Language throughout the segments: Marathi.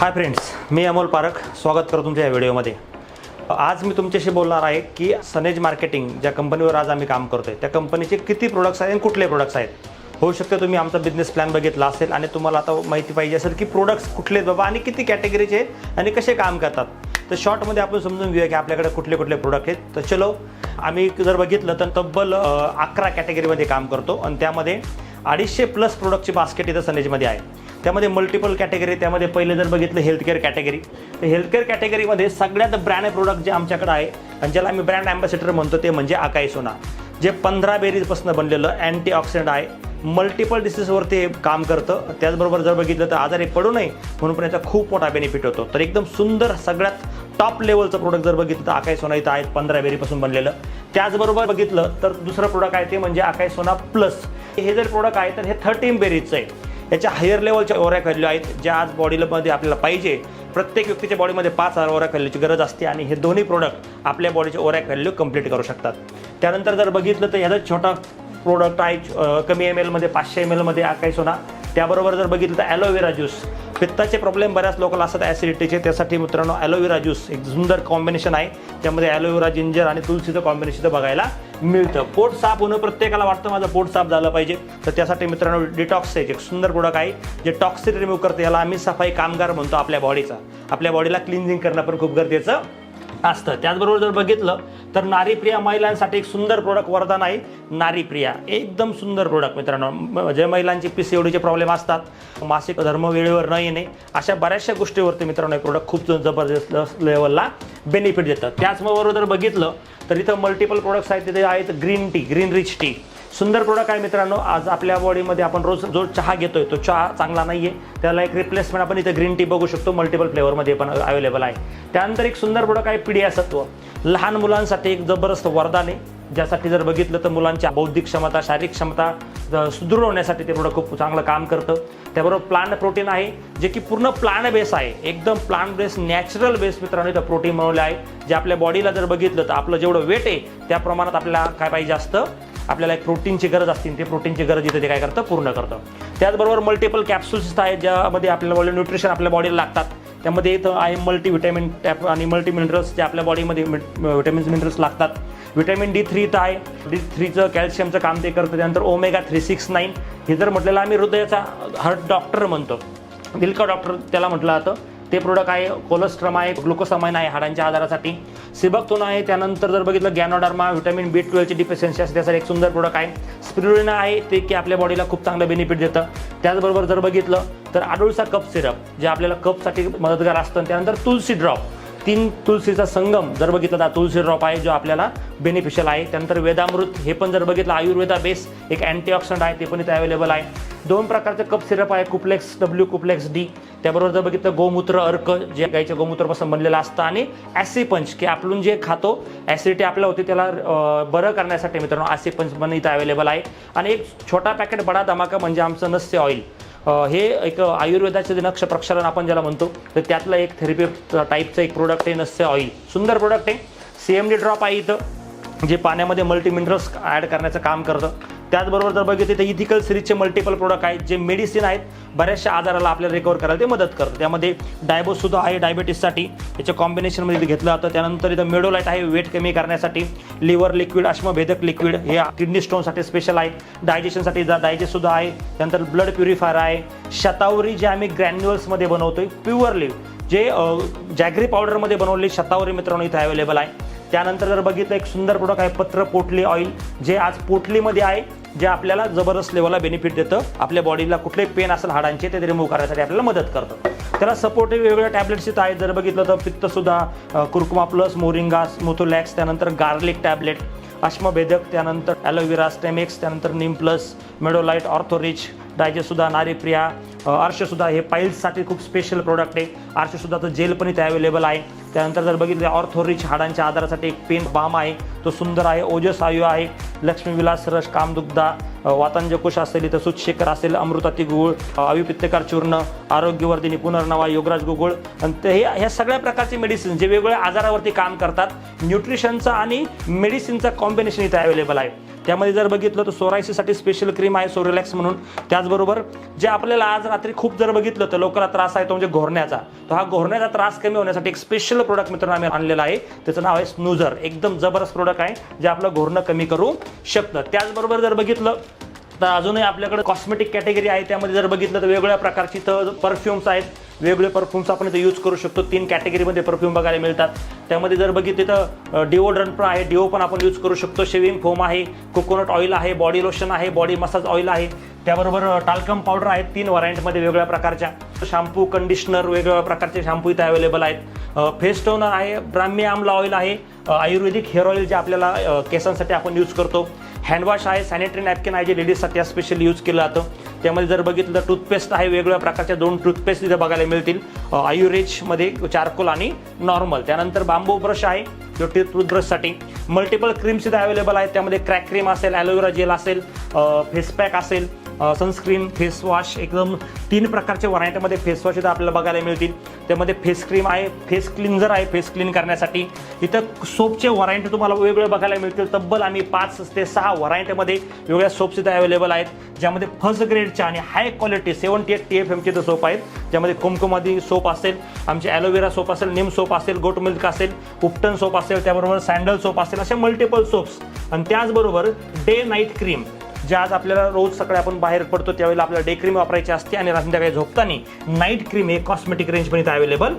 हाय फ्रेंड्स मी अमोल पारख. स्वागत करतो तुमच्या या व्हिडिओमध्ये. आज मी तुमच्याशी बोलणार आहे की सनेज मार्केटिंग ज्या कंपनीवर आज आम्ही काम करतोय त्या कंपनीचे किती प्रोडक्ट्स आहेत आणि कुठले प्रोडक्ट्स आहेत? होऊ शकतं तुम्ही आमचा बिझनेस प्लॅन बघितला असेल आणि तुम्हाला आता माहिती पाहिजे असेल की प्रोडक्ट्स कुठले आहेत बाबा आणि किती कॅटेगरीचे आहेत आणि कसे काम करतात. तर शॉर्टमध्ये आपण समजून घेऊया की आपल्याकडे कुठले कुठले प्रोडक्ट आहेत. तर चलो आम्ही जर बघितलं तर तब्बल अकरा कॅटेगरीमध्ये काम करतो आणि त्यामध्ये अडीचशे प्लस प्रोडक्टची बास्केट इथं सनेजमध्ये आहे. त्यामध्ये मल्टिपल कॅटेगरी त्यामध्ये पहिले जर बघितलं हेल्थकेअर कॅटेगरी तर हेल्थकेअर कॅटेगरीमध्ये सगळ्यात ब्रँड प्रोडक्ट जे आमच्याकडे आहे आणि ज्याला आम्ही ब्रँड अँबॅसेडर म्हणतो ते म्हणजे आकाई सोना. जे पंधरा बेरीजपासून बनलेलं अँटी ऑक्सिडंट आहे मल्टिपल डिसीजवर ते काम करतं. त्याचबरोबर जर बघितलं तर आजारी पडू नये म्हणून पण याचा खूप मोठा बेनिफिट होतो. तर एकदम सुंदर सगळ्यात टॉप लेवलचं प्रोडक्ट जर बघितलं तर आकाई सोना इथं आहेत पंधरा बेरीपासून बनलेलं. त्याचबरोबर बघितलं तर दुसरं प्रोडक्ट आहे ते म्हणजे आकाई सोना प्लस हे जर प्रोडक्ट आहे तर हे थर्टीन बेरीजचं आहे. याच्या हायर लेवलच्या ओऱ्या व्हॅल्यू आहेत ज्या आज बॉडीमध्ये आपल्याला पाहिजे. प्रत्येक व्यक्तीच्या बॉडीमध्ये पाच हजार ओऱ्या खाल्ल्याची गरज असते आणि हे दोन्ही प्रोडक्ट आपल्या बॉडीचे ओऱ्या व्हॅल्यू कंप्लीट करू शकतात. त्यानंतर जर बघितलं तर ह्याचा छोटा प्रोडक्ट आहे कमी एम एलमध्ये पाचशे एम एलमध्ये आकाई सोना त्याबरोबर जर बघितलं तर ॲलोवेरा ज्यूस पित्ताचे प्रॉब्लेम बऱ्याच लोकांना असतात ॲसिडिटीचे त्यासाठी मित्रांनो ॲलोवेरा ज्यूस एक सुंदर कॉम्बिनेशन आहे. त्यामध्ये ॲलोवेरा जिंजर आणि तुलसीचं कॉम्बिनेशन बघायला मिळतं. पोट साफ होणं प्रत्येकाला वाटतं माझं पोट साफ झालं पाहिजे. तर त्यासाठी मित्रांनो डिटॉक्स एक सुंदर प्रोडक्ट आहे जे टॉक्सिक रिमूव्ह करते. याला आम्ही सफाई कामगार म्हणतो आपल्या बॉडीचा आपल्या बॉडीला क्लिन्झिंग करणं पण खूप गरजेचं असतं. त्याचबरोबर जर बघितलं तर नारीप्रिया महिलांसाठी एक सुंदर प्रोडक्ट वरदान आहे. नारीप्रिया एकदम सुंदर प्रोडक्ट मित्रांनो. म- जे महिलांची पी सी ओडीचे प्रॉब्लेम असतात मासिक धर्म वेळेवर न येणे अशा बऱ्याचशा गोष्टीवरती मित्रांनो हे प्रोडक्ट खूप जबरदस्त लेवलला बेनिफिट देतं त्याचबरोबर जर बघितलं तर इथं मल्टिपल प्रोडक्ट्स आहेत. तिथे आहेत green tea green rich tea सुंदर प्रोडक्ट आहे मित्रांनो. आज आपल्या बॉडीमध्ये आपण रोज जो चहा घेतोय तो चहा चांगला नाही आहे त्याला एक रिप्लेसमेंट आपण इथं ग्रीन टी बघू शकतो. मल्टिपल फ्लेवरमध्ये पण अवेलेबल आहे. त्यानंतर एक सुंदर प्रोडक्ट आहे पिढिया सत्व लहान मुलांसाठी एक जबरदस्त वरदान आहे. ज्यासाठी जर बघितलं तर मुलांच्या बौद्धिक क्षमता शारीरिक क्षमता सुदृढ होण्यासाठी ते प्रोडक्ट खूप चांगलं काम करतं. त्याबरोबर प्लांट प्रोटीन आहे जे की पूर्ण प्लांट बेस आहे. एकदम प्लांट बेस नॅचरल बेस मित्रांनो इथं प्रोटीन बनवले आहे. जे आपल्या बॉडीला जर बघितलं तर आपलं जेवढं वेट आहे त्या प्रमाणात आपल्याला काय पाहिजे असतं आपल्याला एक प्रोटीनची गरज असते. ते प्रोटीनची गरज इथे ते काय करतं? पूर्ण करतं. त्याचबरोबर मल्टिपल कॅप्सूल्स आहेत ज्यामध्ये आपल्याला बॉडी न्यूट्रिशन आपल्या बॉडीला लागतात. त्यामध्ये इथं आहे मल्टी विटॅमिन टॅप आणि मल्टी मिनरल्स जे आपल्या बॉडीमध्ये विटॅमिन्स मिनरल्स लागतात. विटॅमिन डी थ्री इथं आहे. डी थ्रीचं कॅल्शियमचं काम ते करतं. त्यानंतर ओमेगा थ्री सिक्स नाईन हे जर म्हटलेलं आम्ही हृदयाचा हार्ट डॉक्टर म्हणतो. दिलका डॉक्टर त्याला म्हटलं जातं. ते प्रोडक्ट आहे कोलेस्ट्रम आहे ग्लुकोसामाइन आहे हाडांच्या आजारासाठी. सिबकतोन आहे त्यानंतर जर बघितलं गॅनोडर्मा व्हिटॅमिन बी ट्वेल्वची डिफिशियन्सी असते त्यासाठी एक सुंदर प्रोडक्ट आहे. स्पिरुलिना आहे ते की आपल्या बॉडीला खूप चांगलं बेनिफिट देतं. त्याचबरोबर जर बघितलं तर आडुळसा कप सिरप जे आपल्याला कपसाठी मदतगार असतं त्यानंतर तुलसी ड्रॉप तीन तुळशीचा संगम जर बघितला तर तुळशी ड्रॉप आहे जो आपल्याला बेनिफिशियल आहे. त्यानंतर वेदामृत हे पण जर बघितलं आयुर्वेदा बेस एक अँटीऑक्सिडंट आहे ते पण इथे अवेलेबल आहे. दोन प्रकारचे कप सिरप आहे कुप्लेक्स डब्ल्यू कुप्लेक्स डी त्याबरोबर जर बघितलं गोमूत्र अर्क जे गाईच्या गोमूत्रापासून बनलेलं असतं आणि ॲसिपंच की आपण जे खातो ॲसिडिटी आपल्या होते त्याला बरं करण्यासाठी मित्रांनो ॲसिपंच पण इथं अवेलेबल आहे. आणि एक छोटा पॅकेट बडा धमाका म्हणजे आमचं नस्य ऑइल हे एक आयुर्वेदाचे जे नक्ष प्रक्षालन आपण ज्याला म्हणतो तर त्यातलं एक थेरपी टाईपचं एक प्रोडक्ट आहे नसते ऑइल सुंदर प्रोडक्ट आहे. सी एम डी ड्रॉप आहे इथं जे पाण्यामध्ये मल्टी मिनरल्स ॲड करण्याचं काम करतं. त्याचबरोबर जर बघितलं तर इथिकल सिरीजचे मल्टिपल प्रोडक्ट आहेत जे मेडिसिन आहेत बऱ्याचशा आजाराला आपल्याला रिकवर करायला ते मदत करतं. त्यामध्ये डायबोसुद्धा आहे डायबेटीससाठी याच्या कॉम्बिनेशनमध्ये घेतलं जातं. त्यानंतर इथं मेडोलाईट आहे वेट कमी करण्यासाठी. लिव्हर लिक्विड अश्मभेदक लिक्विड हे किडनी स्टोनसाठी स्पेशल आहे डायजेशनसाठी डायजेस्टसुद्धा आहे. त्यानंतर ब्लड प्युरिफायर आहे. शतावरी जे आम्ही ग्रॅन्युअल्समध्ये बनवतोय प्युअरली जे जॅग्री जॅगरी पावडरमध्ये बनवलेली शतावरी मित्रांनो इथे अवेलेबल आहे. त्यानंतर जर बघितलं एक सुंदर प्रोडक्ट आहे पत्र पोटली ऑइल जे आज पोटलीमध्ये आहे जे आपल्याला जबरदस्त लेवलला बेनिफिट देतं आपल्या बॉडीला कुठले पेन असेल हाडांचे ते रिमूव्ह करण्यासाठी आपल्याला मदत करतं. त्याला सपोर्टिव्ह वेगवेगळ्या टॅबलेट्स इथं आहेत. जर बघितलं तर पित्तसुद्धा कुरकुमा कुर्कुमा प्लस मोरिंगा मोथोलॅक्स त्यानंतर गार्लिक टॅबलेट अश्मभेदक त्यानंतर ॲलोवेरा स्टेमिक्स त्यानंतर निम प्लस मेडोलाईट ऑर्थोरिच डायजेस्टसुद्धा नारीप्रिया आर्शसुद्धा हे पाईल्ससाठी खूप स्पेशल प्रोडक्ट आहे. आरशेसुद्धाचं जेल पण इथे अवेलेबल आहे. त्यानंतर जर बघितलं ऑर्थोरिच हाडांच्या आधारासाठी एक पेन बाम आहे. तो सुंदर आहे ओजस आयु आहे. लक्ष्मीविलास रस कामदुग्धा वातांजकोश असेल इथं सुतशेखर असेल अमृताती गुळ अविपित्यकार चूर्ण आरोग्यवर्धिनी पुनर्नवा योगराज गुगुळ. आणि ते हे ह्या सगळ्या प्रकारचे मेडिसिन जे वेगवेगळ्या आजारावरती काम करतात न्यूट्रिशनचं आणि मेडिसिनचं कॉम्बिनेशन इथे अवेलेबल आहे. त्यामध्ये जर बघितलं तर सोरायसीसाठी स्पेशल क्रीम आहे सोरिलॅक्स म्हणून. त्याचबरोबर जे आपल्याला आज रात्री खूप जर बघितलं तर लोकांना त्रास आहे तो म्हणजे घोरण्याचा. तर हा घोरण्याचा त्रास कमी होण्यासाठी एक स्पेशल प्रोडक्ट मित्रांनो आम्ही आणलेला आहे. त्याचं नाव आहे स्नूझर एकदम जबरदस्त प्रोडक्ट आहे. जे आपलं घोरणं कमी करू शकतं. त्याचबरोबर जर बघितलं तर अजूनही आपल्याकडे कॉस्मेटिक कॅटेगरी आहे. त्यामध्ये जर बघितलं तर वेगवेगळ्या प्रकारची तर परफ्युम्स आहेत. वेगवेगळे परफ्युम्स आपण इथं यूज करू शकतो. तीन कॅटेगरीमध्ये परफ्यूम बघायला मिळतात. त्यामध्ये जर बघितलं तर डिओड्रंट पण आहे. डिओ पण आपण यूज करू शकतो. शेविंग फोम आहे. कोकोनट ऑइल आहे. बॉडी लोशन आहे. बॉडी मसाज ऑइल आहे. त्याबरोबर टाल्कम पावडर आहेत. तीन व्हरायंटमध्ये वेगवेगळ्या प्रकारच्या. शॅम्पू कंडिशनर वेगवेगळ्या प्रकारचे शॅम्पू इथे अवेलेबल आहेत. फेस टोनर आहे. ब्राह्मी आमला ऑइल आहे आयुर्वेदिक हेअर ऑइल जे आपल्याला केसांसाठी आपण यूज करतो. हँडवॉश आहे सॅनिटरी नॅपकिन आहे जे लेडीजसाठी स्पेशली यूज केलं जातं. त्यामध्ये जर बघितलं तर टूथपेस्ट आहे वेगवेगळ्या प्रकारच्या दोन टूथपेस्ट तिथे बघायला मिळतील. आयुरेजमध्ये चारकोल आणि नॉर्मल त्यानंतर बांबू ब्रश आहे जो टी टूथब्रशसाठी मल्टिपल क्रीम्स इथे अवेलेबल आहेत. त्यामध्ये क्रॅक क्रीम असेल ॲलोवेरा जेल असेल फेस पॅक असेल सनस्क्रीन फेसवॉश एकदम तीन प्रकारच्या व्हरायटीमध्ये फेसवॉश इथं आपल्याला बघायला मिळतील. त्यामध्ये फेस क्रीम आहे फेस क्लिन्झर आहे फेस क्लीन करण्यासाठी. इथं सोपचे व्हरायटी तुम्हाला वेगवेगळे बघायला मिळतील. तब्बल आम्ही पाच ते सहा व्हरायटीमध्ये वेगळ्या सोप्स इथं अवेलेबल आहेत. ज्यामध्ये फर्स्ट ग्रेडच्या आणि high quality seventy eight T F एमचे तर सोप आहेत. ज्यामध्ये कुमकुमादी सोप असेल आमचे ॲलोवेरा सोप असेल निम सोप असेल गोट मिल्क असेल उपटन सोप असेल त्याबरोबर सँडल सोप असेल असे मल्टिपल सोप्स आणि त्याचबरोबर डे नाईट क्रीम जे आज आपल्याला रोज सकाळी आपण बाहेर पडतो त्यावेळेला आपल्याला डे क्रीम वापरायची असते आणि संध्याकाळी झोपताना नाईट क्रीम हे कॉस्मेटिक रेंज पण अवेलेबल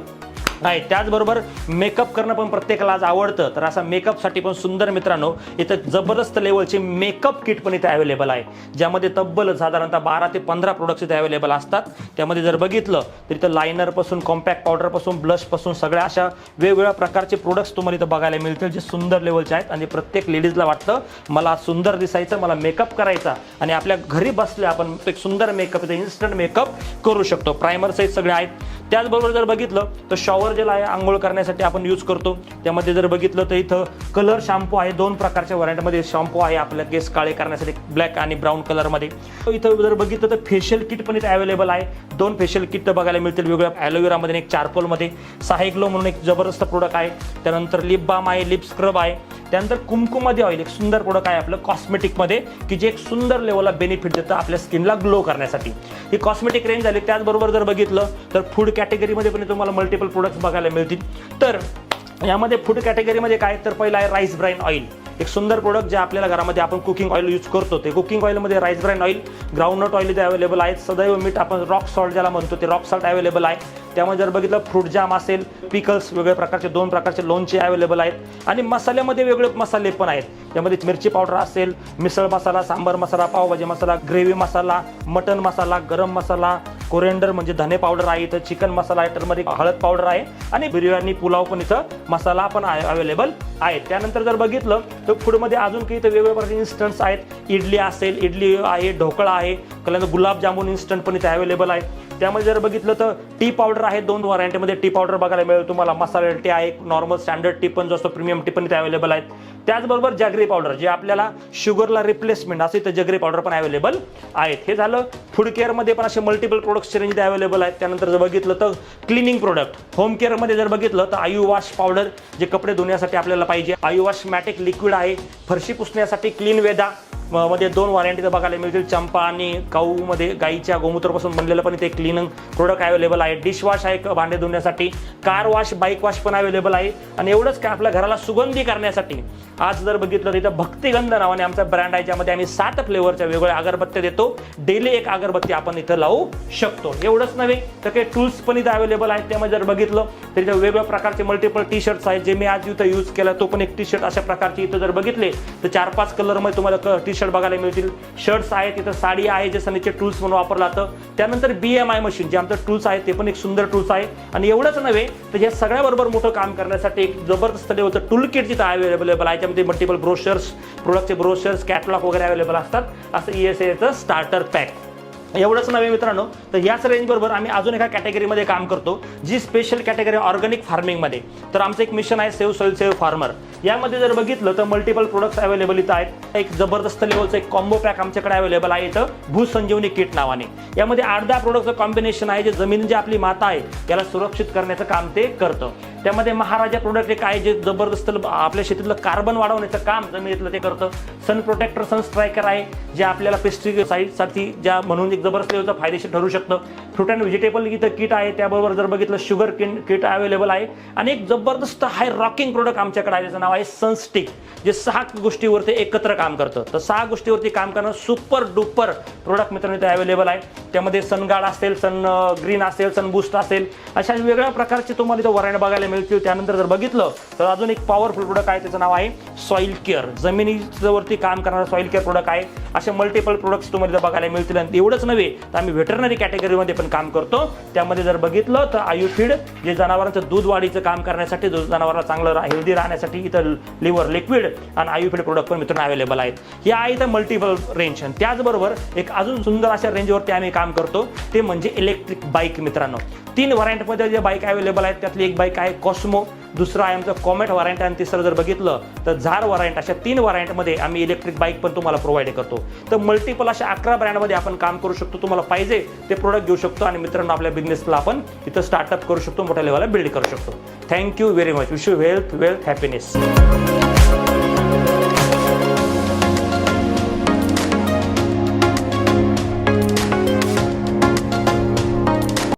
आहे त्याचबरोबर मेकअप करणं पण प्रत्येकाला आज आवडतं. तर असा मेकअपसाठी पण सुंदर मित्रांनो इथं जबरदस्त लेवलचे मेकअप किट पण इथे अवेलेबल आहे. ज्यामध्ये तब्बल साधारणतः बारा ते पंधरा प्रोडक्ट्स इथे अवेलेबल असतात. त्यामध्ये जर बघितलं तर इथं लायनरपासून कॉम्पॅक्ट पावडरपासून ब्लशपासून सगळ्या अशा वेगवेगळ्या प्रकारचे प्रोडक्ट्स तुम्हाला इथं बघायला मिळतील जे सुंदर लेवलचे आहेत. आणि प्रत्येक लेडीजला वाटतं मला सुंदर दिसायचं मला मेकअप करायचा. आणि आपल्या घरी बसल्या आपण एक सुंदर मेकअप इथं इन्स्टंट मेकअप करू शकतो. प्रायमर सहित सगळे आहेत. त्याचबरोबर जर बघितलं तर शॉवर जेल आहे आंघोळ करण्यासाठी आपण यूज करतो. त्यामध्ये जर बघितलं तर इथं कलर शॅम्पू आहे दोन प्रकारच्या व्हरायटीमध्ये शॅम्पू आहे आपल्या केस काळे करण्यासाठी ब्लॅक आणि ब्राऊन कलरमध्ये इथं जर बघितलं तर फेशियल किट पण इथे अवेलेबल आहे. दोन फेशियल किट बघायला मिळतील वेगवेगळ्या ॲलोवेरामध्ये एक चारकोलमध्ये सहा ग्लो म्हणून एक जबरदस्त प्रोडक्ट आहे. त्यानंतर लिप बाम आहे लिप स्क्रब आहे. त्यानंतर कुमकुमादी ऑइल एक सुंदर प्रोडक्ट आहे आपलं कॉस्मेटिकमध्ये की जे एक सुंदर लेवलला बेनिफिट देतं आपल्या स्किनला ग्लो करण्यासाठी. ही कॉस्मेटिक रेंज झाली त्याचबरोबर जर बघितलं तर फूड कॅटेगरीमध्ये पण तुम्हाला मल्टिपल प्रोडक्ट्स बघायला मिळतील. तर यामध्ये फूड कॅटेगरीमध्ये काय तर पहिलं आहे राईस ब्राईन ऑइल एक सुंदर प्रोडक्ट जे आपल्याला घरामध्ये आपण कुकिंग ऑइल यूज करतो ते cooking ऑइलमध्ये rice brand oil groundnut oil जे अवेलेबल आहेत सदैव मीठ आपण रॉक सॉल्ट ज्याला म्हणतो ते रॉक सॉल्ट अवेलेबल आहे. त्यामध्ये जर बघितलं फ्रूट जाम असेल पिकल्स वेगवेगळ्या प्रकारचे दोन प्रकारचे लोणचे अवेलेबल आहेत. आणि मसाल्यामध्ये वेगळे मसाले पण आहेत. त्यामध्ये मिरची पावडर असेल मिसळ मसाला सांबर मसाला पावभाजी मसाला ग्रेव्ही मसाला मटन मसाला गरम मसाला कोरिएंडर म्हणजे धने पावडर आहे इथं चिकन मसाला आहे टर्मरिक हळद पावडर आहे. आणि बिर्याणी पुलाव पण इथं मसाला पण अवेलेबल आहे त्यानंतर जर बघितलं तर फूडमध्ये अजून काही इथं वेगवेगळ्या प्रकारचे इन्स्टंट्स आहेत. इडली असेल इडली आहे ढोकळा आहे. कल्याण गुलाबजामुन इन्स्टंट पण इथे अवेलेबल आहे. त्यामध्ये जर बघितलं तर टी पावडर आहे दोन व्हरायटीमध्ये टी पावडर बघायला मिळेल तुम्हाला. मसाला टी आहे नॉर्मल स्टँडर्ड टी पण जो असतो प्रीमियम टी पण इथे अवेलेबल आहेत. त्याचबरोबर जॅगरी पावडर जे आपल्याला शुगरला रिप्लेसमेंट असे इथे जगरी पावडर पण अवेलेबल आहेत. हे झालं फूड केअरमध्ये पण असे मल्टिपल प्रोडक्ट्स रेंज अवेलेबल आहेत. त्यानंतर जर बघितलं तर क्लिनिंग प्रोडक्ट होम केअरमध्ये जर बघितलं तर आयु वॉश पावडर जे कपडे धुण्यासाठी आपल्याला पाहिजे. आयु वॉश मॅटिक लिक्विड आहे. फरशी पुसण्यासाठी क्लीन वेदा. मध्ये दोन व्हरायटी बघायला मिळतील. चंपा आणि काऊमध्ये गाईच्या गोमूत्रापासून बनलेलं पण इथे क्लिनिंग प्रोडक्ट अवेलेबल आहे. डिशवॉश आहे भांडे धुण्यासाठी. कार वॉश बाईक वॉश पण अवेलेबल आहे. आणि एवढंच काय आपल्या घराला सुगंधी करण्यासाठी. आज जर बघितलं तिथं इथं भक्तिगंध नावाने आमचा ब्रँड आहे ज्यामध्ये आम्ही सात फ्लेवरच्या वेगवेगळ्या अगरबत्त्या देतो. डेली एक अगरबत्ती आपण इथं लावू शकतो. एवढंच नव्हे तर काही टूल्स पण इथं अवेलेबल आहेत. त्यामध्ये जर बघितलं तर इथं वेगवेगळ्या प्रकारचे मल्टिपल टी शर्ट्स आहेत. जे मी आज इथं यूज केला तो पण एक टी शर्ट अशा प्रकारची इथं जर बघितले तर चार पाच कलरमध्ये तुम्हाला टी शर्ट बघायला मिळतील. शर्ट्स आहेत तिथं साडी आहे जे सनीचे टूल्स म्हणून वापरलं जातं. त्यानंतर बी एम आय मशीन जे आमचं टूल्स आहे ते पण एक सुंदर टूल्स आहे. आणि एवढंच नव्हे तर या सगळ्याबरोबर मोठं काम करण्यासाठी एक जबरदस्त लेवलचं टूल किट जिथं अवेलेबल आहे त्यामध्ये मल्टिपल ब्रोशर्स प्रोडक्टचे ब्रोशर्स कॅटलॉग वगैरे अवेलेबल असतात. असं ई एस एचं स्टार्टर पॅक एवढंच नव्हे मित्रांनो तर याच रेंजबरोबर आम्ही अजून एका कॅटेगरीमध्ये काम करतो जी स्पेशल कॅटेगरी ऑर्गॅनिक फार्मिंगमध्ये तर आमचं एक मिशन आहे सेव्ह सॉईल सेव्ह फार्मर यामध्ये जर बघितलं तर मल्टिपल प्रोडक्ट्स अवेलेबल इथं आहेत. एक जबरदस्त लेवलचं एक कॉम्बो पॅक आमच्याकडे अवेलेबल आहे इथं भूसंजीवनी किट नावाने. यामध्ये आठ दहा प्रोडक्टचं कॉम्बिनेशन आहे जे जमीन जी आपली माता आहे याला सुरक्षित करण्याचं काम ते करतं. त्यामध्ये महाराजा प्रोडक्ट एक आहे जे जबरदस्त आपल्या शेतीतलं कार्बन वाढवण्याचं काम जमिनीतलं ते करतं. सन प्रोटेक्टर सन स्ट्रायकर आहे जे आपल्याला पेस्टिसाईडसाठी ज्या म्हणून एक जबरदस्त लेवलचं फायदेशीर ठरू शकतं. फ्रूट अँड व्हेजिटेबल इथं किट आहे त्याबरोबर जर बघितलं शुगर किन किट अवेलेबल आहे. आणि एक जबरदस्त हाय रॉकिंग प्रोडक्ट आमच्याकडे आहे त्याचं नाव आहे सनस्टिक जे सहा गोष्टीवरती एकत्र काम करतं. तर सहा गोष्टीवरती काम करणं सुपर डुपर प्रोडक्ट मित्रांनो इथे अवेलेबल आहे. त्यामध्ये सनगार्ड असेल सन ग्रीन असेल सन बूस्ट असेल अशा वेगळ्या प्रकारचे तुम्हाला इथं वरायण बघायला मिळतील. त्यानंतर जर बघितलं तर अजून एक पॉवरफुल प्रोडक्ट आहे त्याचं नाव आहे सॉईल केअर जमिनीवरती काम करणारा सॉईल केअर प्रोडक्ट आहे. असे मल्टिपल प्रोडक्ट्स तुम्हाला इथं बघायला मिळतील आणि एवढंच नव्हे तर आम्ही व्हेटरनरी कॅटेगरीमध्ये पण काम करतो. त्यामध्ये जर बघितलं तर आयुफीड जे जनावरांचं दूध वाढीचं काम करण्यासाठी जनावरांना चांगलं हेल्दी राहण्यासाठी इथं लिव्हर लिक्विड आणि आयुफीड प्रोडक्ट पण मित्रांनो अवेलेबल आहेत. या आहे इथं मल्टिपल रेंज आणि त्याचबरोबर एक अजून सुंदर अशा रेंजवरती आम्ही काम करतो ते म्हणजे इलेक्ट्रिक बाईक मित्रांनो. तीन व्हरायंटमध्ये जे बाईक अवेलेबल आहेत त्यातली एक बाईक आहे कॉस्मो दुसरं आहे आमचं कॉमेट व्हरायंट आणि तिसरं जर बघितलं तर झार व्हरायंट अशा तीन व्हरायंटमध्ये आम्ही इलेक्ट्रिक बाईक पण तुम्हाला प्रोव्हाइड करतो. तर मल्टिपल अशा अकरा ब्रँडमध्ये आपण काम करू शकतो. तुम्हाला पाहिजे ते प्रोडक्ट घेऊ शकतो आणि मित्रांनो आपल्या बिझनेसला आपण इथं स्टार्टअप करू शकतो मोठ्या लेवलला बिल्ड करू शकतो. Thank you very much wish you health wealth happiness